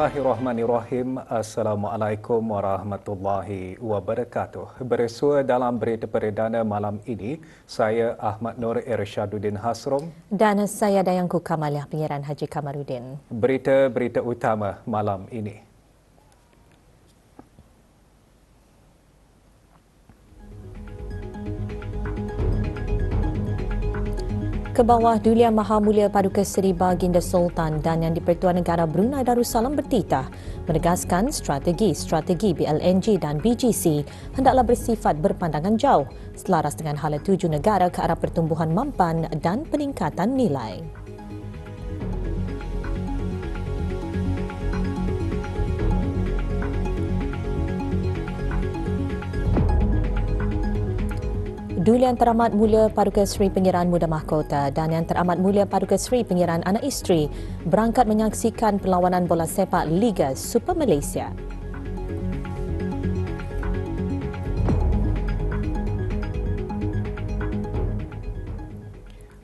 Bismillahirrahmanirrahim. Assalamualaikum warahmatullahi wabarakatuh. Bersua dalam berita perdana malam ini, saya Ahmad Nur Irsyaduddin Hasrom dan saya Dayangku Kamaliah Pengiran Haji Kamarudin. Berita-berita utama malam ini. Ke bawah Dulia Maha Mulia Paduka Seri Baginda Sultan dan Yang di-Pertuan Negara Brunei Darussalam bertitah menegaskan strategi-strategi BLNG dan BGC hendaklah bersifat berpandangan jauh selaras dengan hala tuju negara ke arah pertumbuhan mampan dan peningkatan nilai. Duli Yang Teramat Mulia Paduka Seri Pengiraan Muda Mahkota dan Yang Teramat Mulia Paduka Seri Pengiraan Anak Isteri berangkat menyaksikan perlawanan bola sepak Liga Super Malaysia.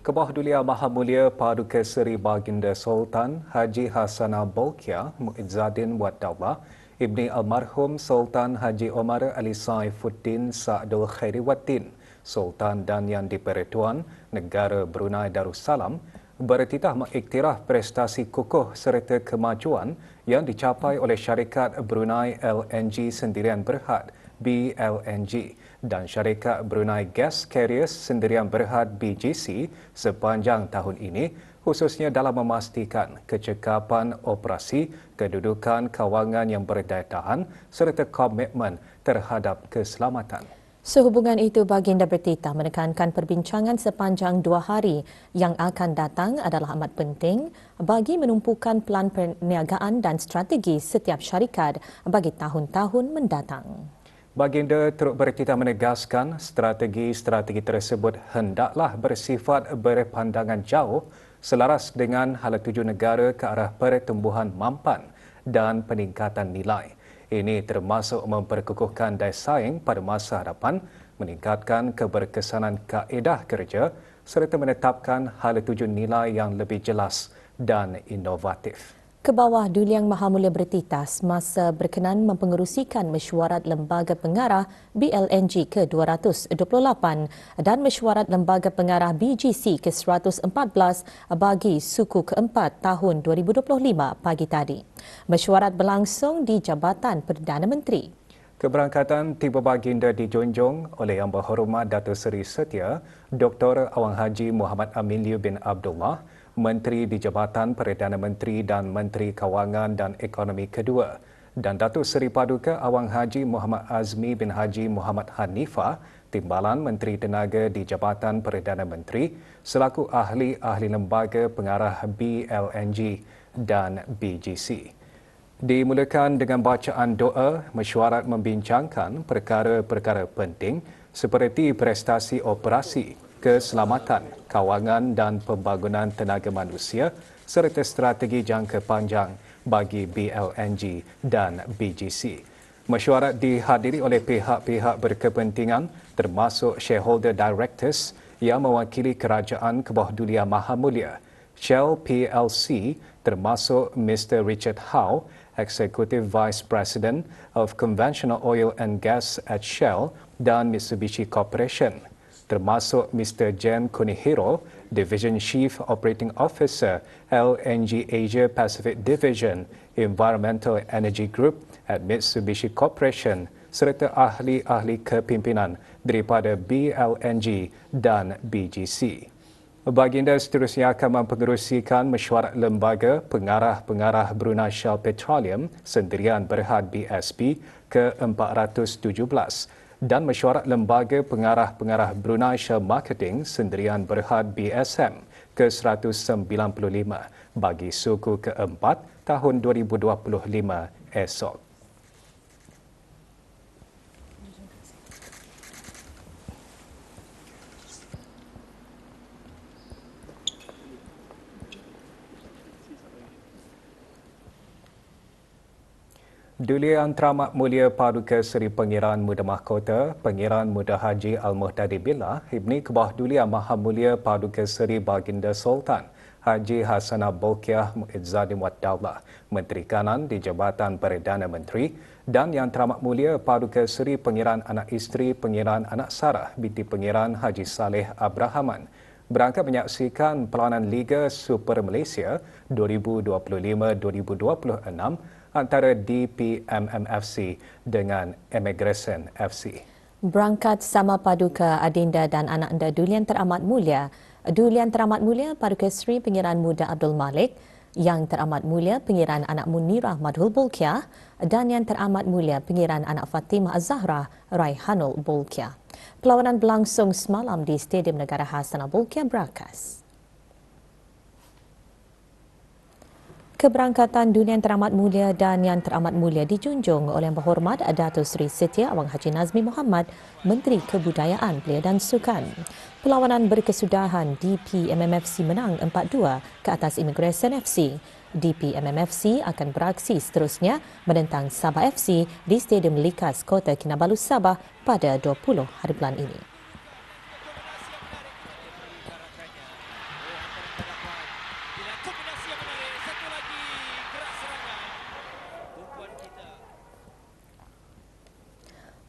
Kebah Dulia Maha Mulia Paduka Seri Baginda Sultan Haji Hasanah Bolkia Muizzadin Wat Daulah Ibni Almarhum Sultan Haji Omar Ali Saifuddin Sa'dul Khairiwaddin Sultan dan Yang di-Pertuan Negara Brunei Darussalam bertitah mengiktiraf prestasi kukuh serta kemajuan yang dicapai oleh syarikat Brunei LNG Sendirian Berhad BLNG dan syarikat Brunei Gas Carriers Sendirian Berhad BGC sepanjang tahun ini khususnya dalam memastikan kecekapan operasi, kedudukan kawangan yang berdaya tahan serta komitmen terhadap keselamatan. Sehubungan itu, Baginda bertitah menekankan perbincangan sepanjang dua hari yang akan datang adalah amat penting bagi menumpukan pelan perniagaan dan strategi setiap syarikat bagi tahun-tahun mendatang. Baginda turut bertitah menegaskan strategi-strategi tersebut hendaklah bersifat berpandangan jauh selaras dengan hala tuju negara ke arah pertumbuhan mampan dan peningkatan nilai. Ini termasuk memperkukuhkan daya saing pada masa hadapan, meningkatkan keberkesanan kaedah kerja serta menetapkan hala tuju nilai yang lebih jelas dan inovatif ke bawah Duli Yang Maha Mulia bertitah masa berkenan mempengerusikan mesyuarat Lembaga Pengarah BLNG ke-228 dan mesyuarat Lembaga Pengarah BGC ke-114 bagi suku keempat tahun 2025 pagi tadi. Mesyuarat berlangsung di Jabatan Perdana Menteri. Keberangkatan tiba baginda dijunjung oleh Yang Berhormat Datuk Seri Setia, Dr. Awang Haji Muhammad Amin Liu bin Abdullah, Menteri di Jabatan Perdana Menteri dan Menteri Kawangan dan Ekonomi kedua dan Datuk Seri Paduka Awang Haji Muhammad Azmi bin Haji Muhammad Hanifah, Timbalan Menteri Tenaga di Jabatan Perdana Menteri selaku ahli-ahli lembaga pengarah BLNG dan BGC. Dimulakan dengan bacaan doa, mesyuarat membincangkan perkara-perkara penting seperti prestasi operasi, keselamatan, kawangan dan pembangunan tenaga manusia serta strategi jangka panjang bagi BLNG dan BGC. Mesyuarat dihadiri oleh pihak-pihak berkepentingan termasuk shareholder directors yang mewakili kerajaan Dunia Maha Mulia, Shell PLC termasuk Mr. Richard Howe, Executive Vice President of Conventional Oil and Gas at Shell dan Mitsubishi Corporation termasuk Mr. Jen Kunihiro, Division Chief Operating Officer, LNG Asia Pacific Division, Environmental Energy Group at Mitsubishi Corporation serta ahli-ahli kepimpinan daripada BLNG dan BGC. Baginda seterusnya akan mempengerusikan mesyuarat lembaga pengarah-pengarah Brunei Shell Petroleum sendirian berhad BSP ke-417 dan mesyuarat lembaga pengarah-pengarah Brunei Shell Marketing sendirian berhad BSM ke-195 bagi suku keempat tahun 2025 esok. Duli Teramat Mulia Paduka Seri Pengiran Muda Mahkota, Pengiran Muda Haji Al-Muhtadi Billah, Ibni Kebah Duli Maha Mulia Paduka Seri Baginda Sultan, Haji Hasanah Bolkiah Muizzadin Waddallah, Menteri Kanan di Jabatan Perdana Menteri dan Yang Teramat Mulia Paduka Seri Pengiran Anak Isteri Pengiran Anak Sarah binti Pengiran Haji Saleh Abrahaman. Berangkat menyaksikan perlawanan Liga Super Malaysia 2025-2026 antara DPMMFC dengan Immigration FC. Berangkat sama paduka Adinda dan anak anda Dulian Teramat Mulia, Dulian Teramat Mulia Paduka Seri Pengiran Muda Abdul Malik, yang teramat mulia Pengiran Anak Munirah Madhul Bulkiah dan yang teramat mulia Pengiran Anak Fatimah Az-Zahra Raihanul Bulkiah. Perlawanan berlangsung semalam di Stadium Negara Hasanah Bulkiah Brakas. Keberangkatan Dunia Yang Teramat Mulia dan Yang Teramat Mulia dijunjung oleh Yang Berhormat Datuk Seri Setia Awang Haji Nazmi Muhammad, Menteri Kebudayaan Belia dan Sukan. Perlawanan berkesudahan DPMMFC menang 4-2 ke atas Immigration FC. DPMMFC akan beraksi seterusnya menentang Sabah FC di Stadium Likas Kota Kinabalu Sabah pada 20 hari bulan ini.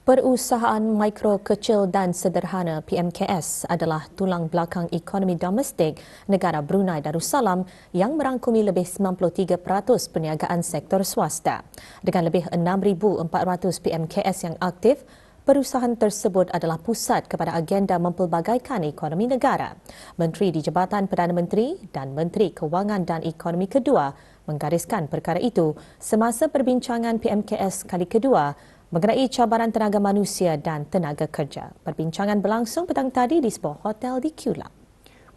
Perusahaan mikro kecil dan sederhana PMKS adalah tulang belakang ekonomi domestik negara Brunei Darussalam yang merangkumi lebih 93% perniagaan sektor swasta. Dengan lebih 6,400 PMKS yang aktif, perusahaan tersebut adalah pusat kepada agenda mempelbagaikan ekonomi negara. Menteri di Jabatan Perdana Menteri dan Menteri Kewangan dan Ekonomi kedua menggariskan perkara itu semasa perbincangan PMKS kali kedua mengenai cabaran tenaga manusia dan tenaga kerja. Perbincangan berlangsung petang tadi di sebuah hotel di Kuala.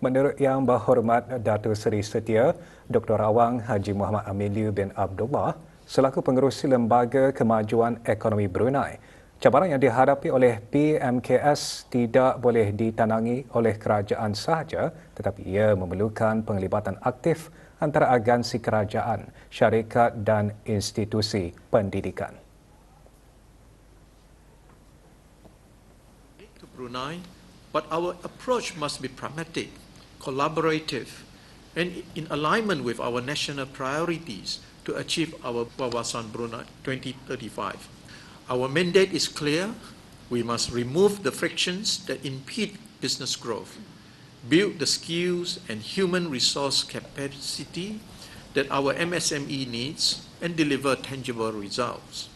Menurut Yang Berhormat Datuk Seri Setia, Dr. Awang Haji Muhammad Amiliu bin Abdullah selaku pengerusi Lembaga Kemajuan Ekonomi Brunei, cabaran yang dihadapi oleh PMKS tidak boleh ditanangi oleh kerajaan sahaja tetapi ia memerlukan penglibatan aktif antara agensi kerajaan, syarikat dan institusi pendidikan. Brunei, but our approach must be pragmatic, collaborative, and in alignment with our national priorities to achieve our Wawasan Brunei 2035. Our mandate is clear. We must remove the frictions that impede business growth, build the skills and human resource capacity that our MSME needs, and deliver tangible results.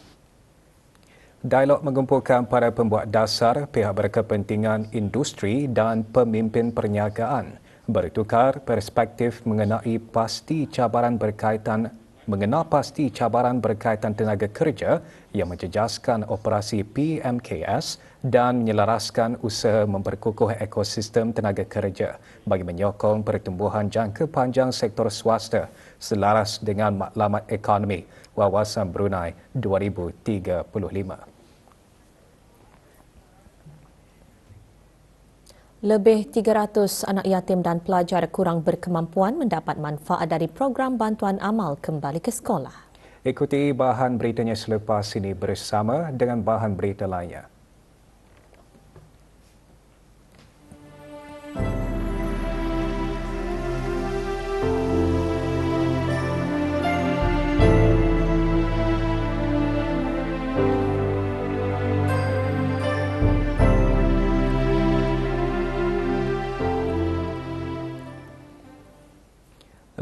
Dialog mengumpulkan para pembuat dasar, pihak berkepentingan industri dan pemimpin perniagaan bertukar perspektif mengenai pasti cabaran berkaitan mengenal pasti cabaran berkaitan tenaga kerja yang menjejaskan operasi PMKS dan menyelaraskan usaha memperkukuh ekosistem tenaga kerja bagi menyokong pertumbuhan jangka panjang sektor swasta selaras dengan maklumat ekonomi Wawasan Brunei 2035. Lebih 300 anak yatim dan pelajar kurang berkemampuan mendapat manfaat dari program bantuan amal kembali ke sekolah. Ikuti bahan beritanya selepas ini bersama dengan bahan berita lainnya.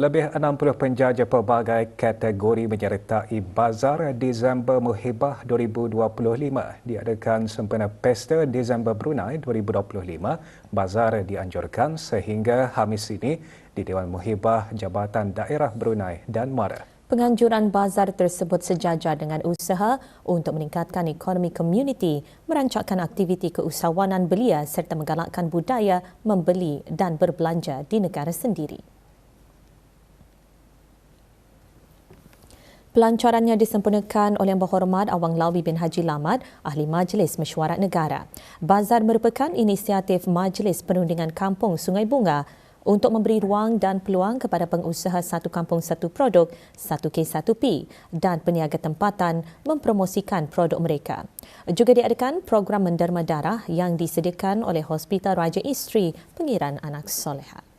Lebih 60 penjaja pelbagai kategori menyertai Bazar Disember Muhibah 2025 diadakan sempena Pesta Disember Brunei 2025. Bazar dianjurkan sehingga Hamis ini di Dewan Muhibah Jabatan Daerah Brunei dan Mara. Penganjuran bazar tersebut sejajar dengan usaha untuk meningkatkan ekonomi komuniti, merancangkan aktiviti keusahawanan belia serta menggalakkan budaya membeli dan berbelanja di negara sendiri. Pelancarannya disempurnakan oleh Yang Berhormat Awang Lawi bin Haji Lamad, Ahli Majlis Mesyuarat Negara. Bazar merupakan inisiatif Majlis Perundingan Kampung Sungai Bunga untuk memberi ruang dan peluang kepada pengusaha satu kampung satu produk, satu k satu p dan peniaga tempatan mempromosikan produk mereka. Juga diadakan program menderma darah yang disediakan oleh Hospital Raja Isteri Pengiran Anak Solehat.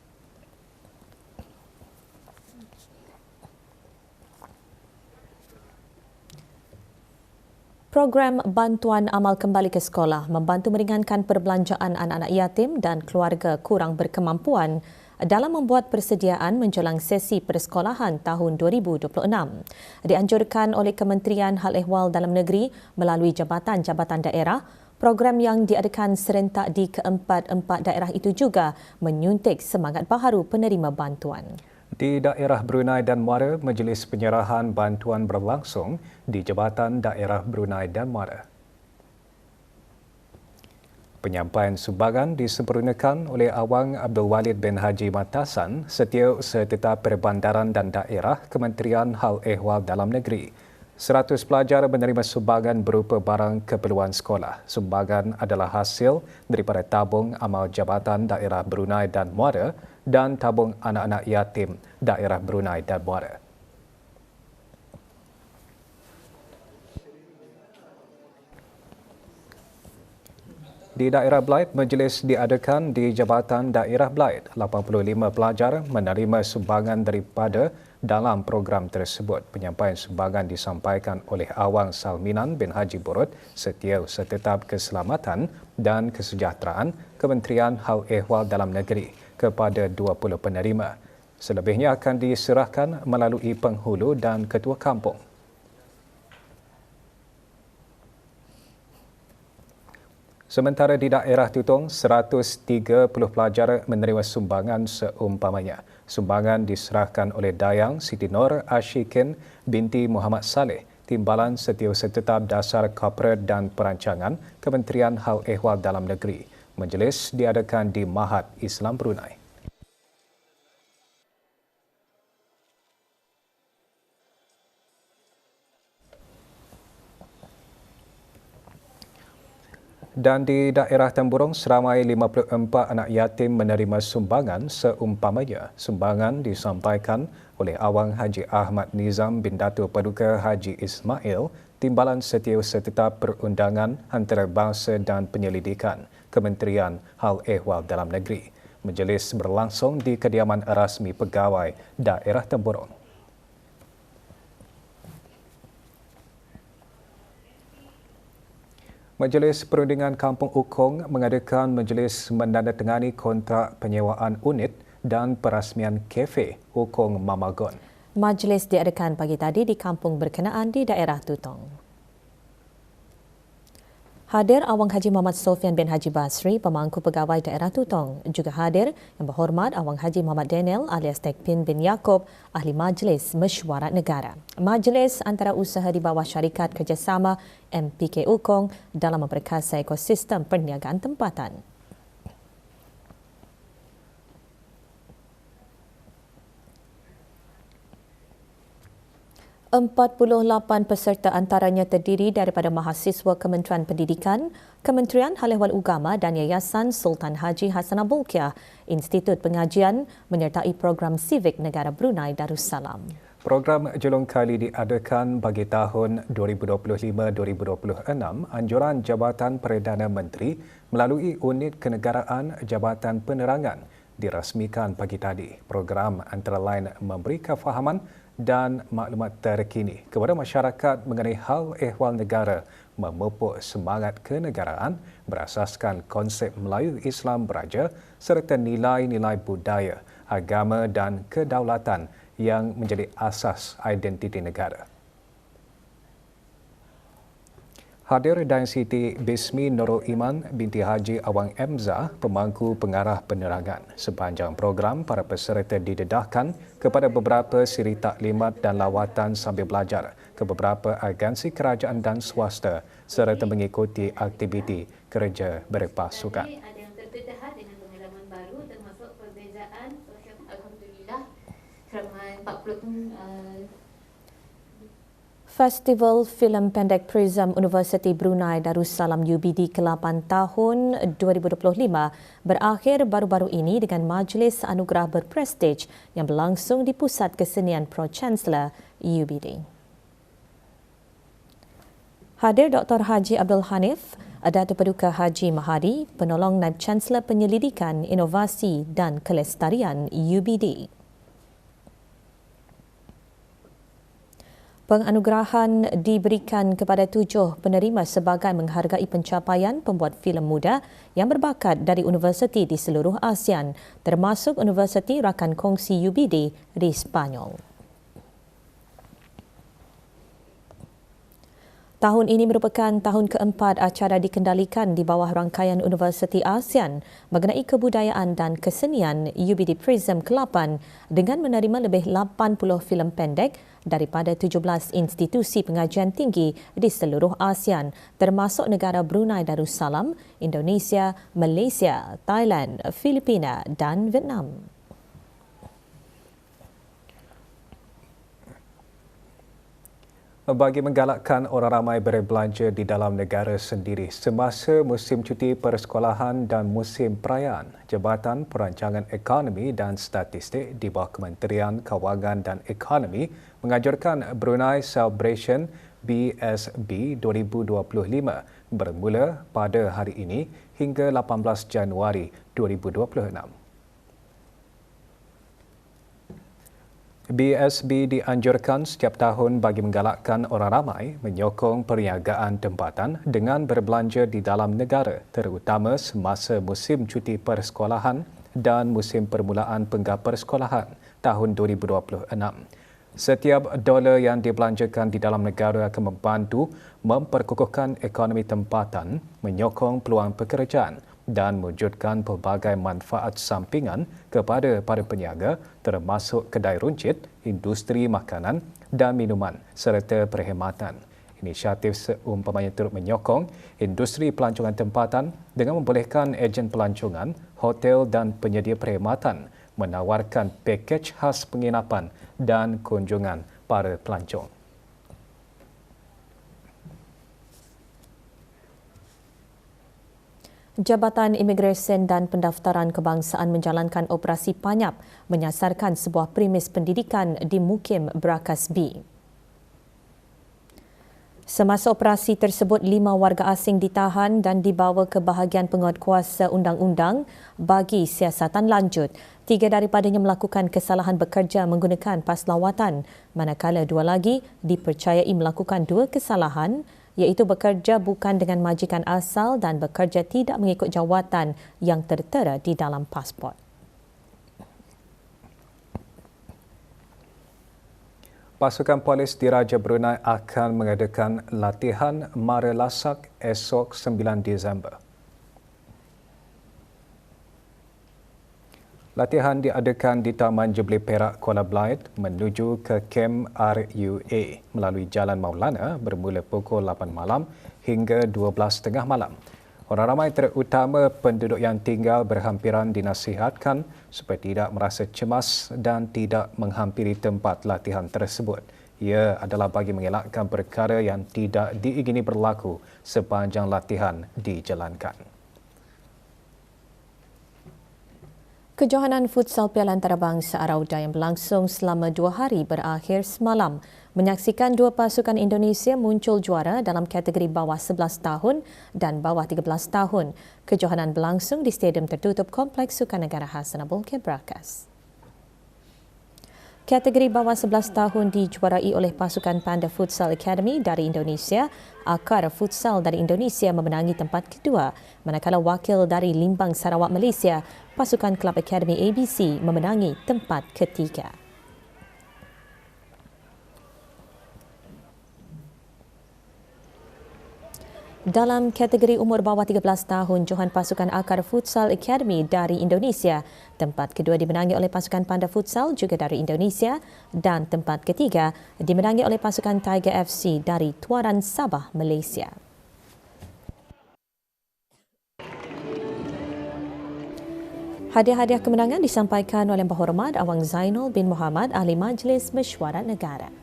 Program bantuan amal kembali ke sekolah membantu meringankan perbelanjaan anak-anak yatim dan keluarga kurang berkemampuan dalam membuat persediaan menjelang sesi persekolahan tahun 2026. Dianjurkan oleh Kementerian Hal Ehwal Dalam Negeri melalui jabatan-jabatan daerah, program yang diadakan serentak di keempat-empat daerah itu juga menyuntik semangat baharu penerima bantuan. Di daerah Brunei dan Muara, majlis penyerahan bantuan berlangsung di Jabatan Daerah Brunei dan Muara. Penyampaian sumbangan disempurnakan oleh Awang Abdul Walid bin Haji Matasan, Setiau Setetap Perbandaran dan Daerah Kementerian Hal Ehwal Dalam Negeri. 100 pelajar menerima sumbangan berupa barang keperluan sekolah. Sumbangan adalah hasil daripada tabung amal Jabatan Daerah Brunei dan Muara dan tabung anak-anak yatim daerah Brunei dan Muara. Di daerah Blight, majlis diadakan di Jabatan Daerah Blight. 85 pelajar menerima sumbangan daripada dalam program tersebut. Penyampaian sumbangan disampaikan oleh Awang Salminan bin Haji Burut, Setiau Setetap Keselamatan dan Kesejahteraan Kementerian Hal Ehwal Dalam Negeri kepada 20 penerima. Selebihnya akan diserahkan melalui penghulu dan ketua kampung. Sementara di daerah Tutong, 130 pelajar menerima sumbangan seumpamanya. Sumbangan diserahkan oleh Dayang Siti Nur Ashikin binti Muhammad Saleh, Timbalan Setiausaha Tetap Dasar Korporat dan Perancangan Kementerian Hal Ehwal Dalam Negeri. Majlis diadakan di Mahat Islam Brunei. Dan di daerah Temburong, seramai 54 anak yatim menerima sumbangan seumpamanya. Sumbangan disampaikan oleh Awang Haji Ahmad Nizam bin Datuk Paduka Haji Ismail, Timbalan Setiausaha Tetap Perundangan Antarabangsa dan Penyelidikan. Kementerian Hal Ehwal Dalam Negeri. Majlis berlangsung di kediaman rasmi pegawai daerah Temburong. Majlis Perundingan Kampung Ukong mengadakan majlis menandatangani kontrak penyewaan unit dan perasmian kafe Ukong Mamagon. Majlis diadakan pagi tadi di kampung berkenaan di daerah Tutong. Hadir Awang Haji Muhammad Sofian bin Haji Basri, pemangku pegawai daerah Tutong. Juga hadir yang berhormat Awang Haji Muhammad Daniel alias Tekpin bin Yaakob, ahli Majlis Mesyuarat Negara. Majlis antara usaha di bawah syarikat kerjasama MPK Ukong dalam memperkasa ekosistem perniagaan tempatan. 48 peserta antaranya terdiri daripada mahasiswa Kementerian Pendidikan, Kementerian Hal Ehwal Ugama dan Yayasan Sultan Haji Hassan Abulkiah, Institut Pengajian menyertai program Civic Negara Brunei Darussalam. Program jelong kali diadakan bagi tahun 2025-2026 anjuran Jabatan Perdana Menteri melalui unit kenegaraan Jabatan Penerangan dirasmikan pagi tadi. Program antara lain memberi kefahaman dan maklumat terkini kepada masyarakat mengenai hal ehwal negara memupuk semangat kenegaraan berasaskan konsep Melayu Islam Beraja serta nilai-nilai budaya, agama dan kedaulatan yang menjadi asas identiti negara. Hadir dan Siti Bismi Nurul Iman binti Haji Awang Emza, pemangku pengarah penerangan. Sepanjang program, para peserta didedahkan kepada beberapa siri taklimat dan lawatan sambil belajar ke beberapa agensi kerajaan dan swasta serta mengikuti aktiviti kerja berpasukan. Alhamdulillah ramai 40 Festival Filem Pendek Prism University Brunei Darussalam UBD ke-8 tahun 2025 berakhir baru-baru ini dengan majlis anugerah berprestij yang berlangsung di Pusat Kesenian Pro Chancellor UBD. Hadir Dr. Haji Abdul Hanif, Datuk Paduka Haji Mahadi, Penolong Naib Chancellor Penyelidikan, Inovasi dan Kelestarian UBD. Penganugerahan diberikan kepada tujuh penerima sebagai menghargai pencapaian pembuat filem muda yang berbakat dari universiti di seluruh ASEAN, termasuk Universiti Rakan Kongsi UBD di Spanyol. Tahun ini merupakan tahun keempat acara dikendalikan di bawah rangkaian Universiti ASEAN mengenai kebudayaan dan kesenian UBD Prism ke-8 dengan menerima lebih 80 filem pendek daripada 17 institusi pengajian tinggi di seluruh ASEAN termasuk negara Brunei Darussalam, Indonesia, Malaysia, Thailand, Filipina dan Vietnam. Bagi menggalakkan orang ramai berbelanja di dalam negara sendiri semasa musim cuti persekolahan dan musim perayaan. Jabatan Perancangan Ekonomi dan Statistik di bawah Kementerian Kewangan dan Ekonomi mengajarkan Brunei Celebration BSB 2025 bermula pada hari ini hingga 18 Januari 2026. BSB dianjurkan setiap tahun bagi menggalakkan orang ramai menyokong perniagaan tempatan dengan berbelanja di dalam negara terutama semasa musim cuti persekolahan dan musim permulaan penggap persekolahan tahun 2026. Setiap dolar yang dibelanjakan di dalam negara akan membantu memperkukuhkan ekonomi tempatan, menyokong peluang pekerjaan dan mewujudkan pelbagai manfaat sampingan kepada para peniaga termasuk kedai runcit, industri makanan dan minuman serta perkhidmatan. Inisiatif seumpamanya turut menyokong industri pelancongan tempatan dengan membolehkan ejen pelancongan, hotel dan penyedia perkhidmatan menawarkan pakej khas penginapan dan kunjungan para pelancong. Jabatan Imigresen dan Pendaftaran Kebangsaan menjalankan operasi panyap menyasarkan sebuah premis pendidikan di Mukim Brakas B. Semasa operasi tersebut, lima warga asing ditahan dan dibawa ke bahagian penguatkuasa undang-undang bagi siasatan lanjut. Tiga daripadanya melakukan kesalahan bekerja menggunakan pas lawatan, manakala dua lagi dipercayai melakukan dua kesalahan iaitu bekerja bukan dengan majikan asal dan bekerja tidak mengikut jawatan yang tertera di dalam pasport. Pasukan polis di Raja Brunei akan mengadakan latihan mara lasak esok 9 Disember. Latihan diadakan di Taman Jubli Perak Kuala Blight menuju ke kem RUA melalui Jalan Maulana bermula pukul 8 malam hingga 12.30 malam. Orang ramai terutama penduduk yang tinggal berhampiran dinasihatkan supaya tidak merasa cemas dan tidak menghampiri tempat latihan tersebut. Ia adalah bagi mengelakkan perkara yang tidak diingini berlaku sepanjang latihan dijalankan. Kejohanan futsal Piala Antarabangsa Arauda yang berlangsung selama dua hari berakhir semalam menyaksikan dua pasukan Indonesia muncul juara dalam kategori bawah 11 tahun dan bawah 13 tahun. Kejohanan berlangsung di Stadium Tertutup Kompleks Sukanegara Hasan Abulke Brakas. Kategori bawah 11 tahun dijuarai oleh pasukan Panda Futsal Academy dari Indonesia. Akar Futsal dari Indonesia memenangi tempat kedua, manakala wakil dari Limbang Sarawak Malaysia, pasukan Club Academy ABC memenangi tempat ketiga. Dalam kategori umur bawah 13 tahun, Johan pasukan Akar Futsal Academy dari Indonesia, tempat kedua dimenangi oleh pasukan Panda Futsal juga dari Indonesia dan tempat ketiga dimenangi oleh pasukan Tiger FC dari Tuaran Sabah, Malaysia. Hadiah-hadiah kemenangan disampaikan oleh Yang Berhormat Awang Zainul bin Muhammad Ahli Majlis Mesyuarat Negara.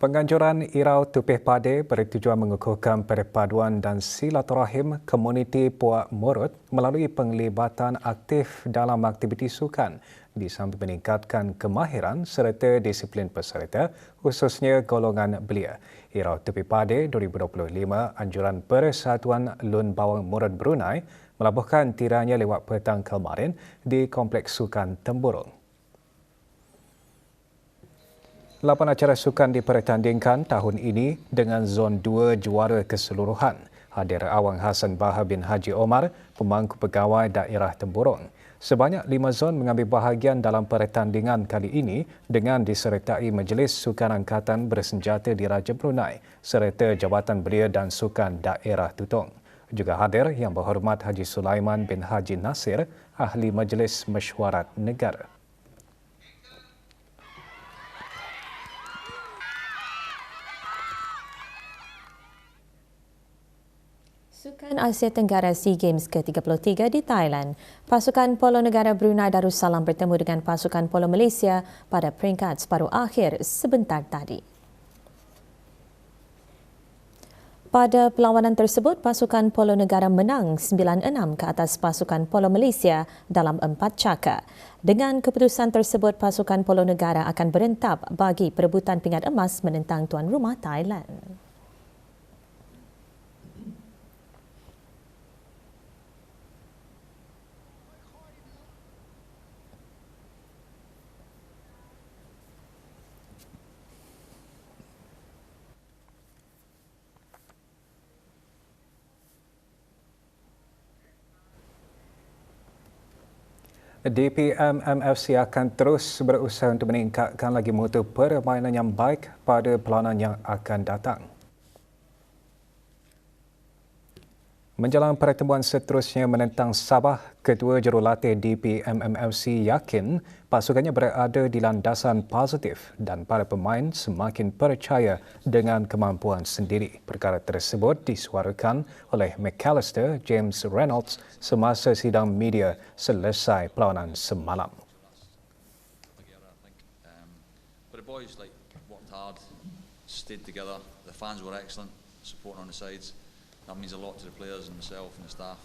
Penganjuran Irau Tupih Pade bertujuan mengukuhkan perpaduan dan silaturahim komuniti Puak Murut melalui penglibatan aktif dalam aktiviti sukan di samping meningkatkan kemahiran serta disiplin peserta khususnya golongan belia. Irau Tupih Pade 2025 anjuran Persatuan Lun Bawang Murut Brunei melabuhkan tiranya lewat petang kemarin di Kompleks Sukan Temburong. Lapan acara sukan dipertandingkan tahun ini dengan zon 2 juara keseluruhan. Hadir Awang Hassan Bahar bin Haji Omar, pemangku pegawai daerah Temburong. Sebanyak lima zon mengambil bahagian dalam pertandingan kali ini dengan disertai Majlis Sukan Angkatan Bersenjata di Raja Brunei serta Jabatan Belia dan Sukan Daerah Tutong. Juga hadir Yang Berhormat Haji Sulaiman bin Haji Nasir, Ahli Majlis Mesyuarat Negara. Sukan Asia Tenggara SEA Games ke-33 di Thailand. Pasukan Polo Negara Brunei Darussalam bertemu dengan pasukan Polo Malaysia pada peringkat separuh akhir sebentar tadi. Pada perlawanan tersebut, pasukan Polo Negara menang 9-6 ke atas pasukan Polo Malaysia dalam empat cakar. Dengan keputusan tersebut, pasukan Polo Negara akan berentap bagi perebutan pingat emas menentang tuan rumah Thailand. DPM MFC akan terus berusaha untuk meningkatkan lagi mutu permainan yang baik pada pelawanan yang akan datang. Menjelang pertemuan seterusnya menentang Sabah, Ketua Jurulatih DPMMFC yakin pasukannya berada di landasan positif dan para pemain semakin percaya dengan kemampuan sendiri. Perkara tersebut disuarakan oleh McAllister James Reynolds semasa sidang media selesai perlawanan semalam. Hard, stayed together. The fans were excellent, supporting on the sides. That means a lot to the players and myself and the staff.